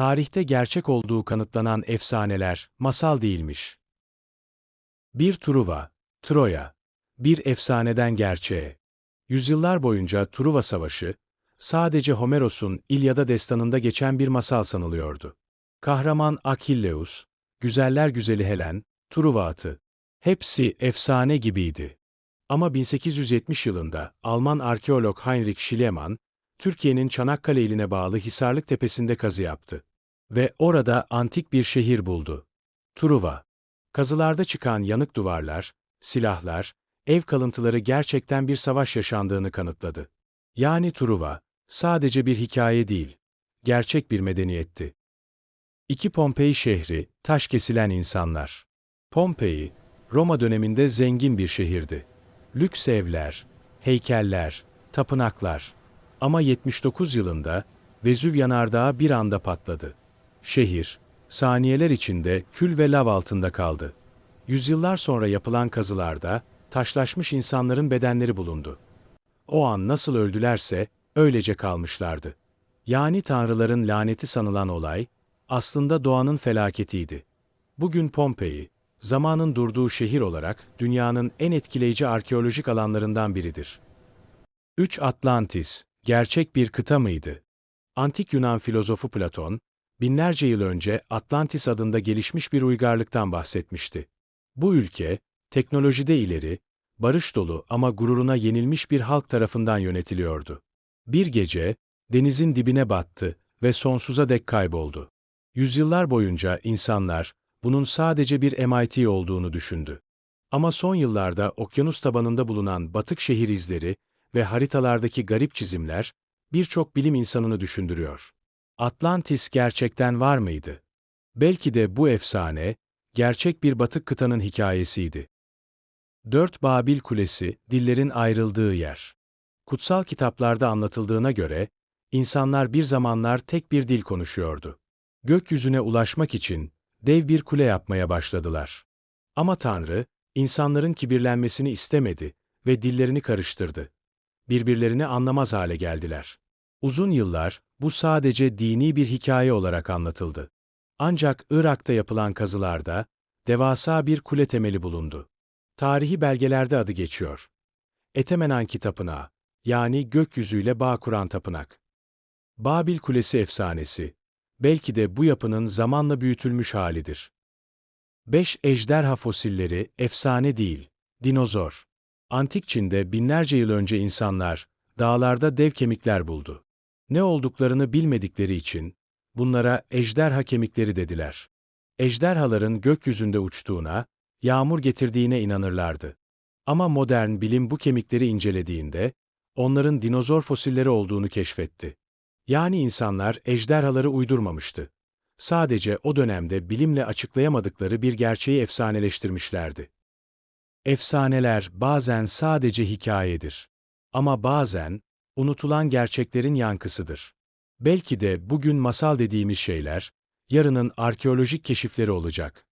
tarihte gerçek olduğu kanıtlanan efsaneler, masal değilmiş. Bir Truva, Troya, bir efsaneden gerçeğe. Yüzyıllar boyunca Truva Savaşı, sadece Homeros'un İlyada destanında geçen bir masal sanılıyordu. Kahraman Akilleus, güzeller güzeli Helen, Truva atı. Hepsi efsane gibiydi. Ama 1870 yılında Alman arkeolog Heinrich Schliemann, Türkiye'nin Çanakkale iline bağlı Hisarlık Tepesi'nde kazı yaptı. Ve orada antik bir şehir buldu. Truva. Kazılarda çıkan yanık duvarlar, silahlar, ev kalıntıları gerçekten bir savaş yaşandığını kanıtladı. Yani Truva, sadece bir hikaye değil, gerçek bir medeniyetti. İki Pompei şehri, taş kesilen insanlar. Pompei, Roma döneminde zengin bir şehirdi. Lüks evler, heykeller, tapınaklar. Ama 79 yılında Vezüv yanardağı bir anda patladı. Şehir, saniyeler içinde kül ve lav altında kaldı. Yüzyıllar sonra yapılan kazılarda taşlaşmış insanların bedenleri bulundu. O an nasıl öldülerse öylece kalmışlardı. Yani tanrıların laneti sanılan olay aslında doğanın felaketiydi. Bugün Pompei, zamanın durduğu şehir olarak dünyanın en etkileyici arkeolojik alanlarından biridir. 3 Atlantis, gerçek bir kıta mıydı? Antik Yunan filozofu Platon, binlerce yıl önce Atlantis adında gelişmiş bir uygarlıktan bahsetmişti. Bu ülke, teknolojide ileri, barış dolu ama gururuna yenilmiş bir halk tarafından yönetiliyordu. Bir gece, denizin dibine battı ve sonsuza dek kayboldu. Yüzyıllar boyunca insanlar, bunun sadece bir MIT olduğunu düşündü. Ama son yıllarda okyanus tabanında bulunan batık şehir izleri ve haritalardaki garip çizimler, birçok bilim insanını düşündürüyor. Atlantis gerçekten var mıydı? Belki de bu efsane, gerçek bir batık kıtanın hikayesiydi. 4 Babil Kulesi, dillerin ayrıldığı yer. Kutsal kitaplarda anlatıldığına göre, insanlar bir zamanlar tek bir dil konuşuyordu. Gökyüzüne ulaşmak için dev bir kule yapmaya başladılar. Ama Tanrı, insanların kibirlenmesini istemedi ve dillerini karıştırdı. Birbirlerini anlamaz hale geldiler. Uzun yıllar bu sadece dini bir hikaye olarak anlatıldı. Ancak Irak'ta yapılan kazılarda devasa bir kule temeli bulundu. Tarihi belgelerde adı geçiyor. Etemenanki Tapınağı, yani gökyüzüyle bağ kuran tapınak. Babil Kulesi efsanesi, belki de bu yapının zamanla büyütülmüş halidir. 5 ejderha fosilleri efsane değil, dinozor. Antik Çin'de binlerce yıl önce insanlar dağlarda dev kemikler buldu. Ne olduklarını bilmedikleri için bunlara ejderha kemikleri dediler. Ejderhaların gökyüzünde uçtuğuna, yağmur getirdiğine inanırlardı. Ama modern bilim bu kemikleri incelediğinde onların dinozor fosilleri olduğunu keşfetti. Yani insanlar ejderhaları uydurmamıştı. Sadece o dönemde bilimle açıklayamadıkları bir gerçeği efsaneleştirmişlerdi. Efsaneler bazen sadece hikayedir. Ama bazen, unutulan gerçeklerin yankısıdır. Belki de bugün masal dediğimiz şeyler, yarının arkeolojik keşifleri olacak.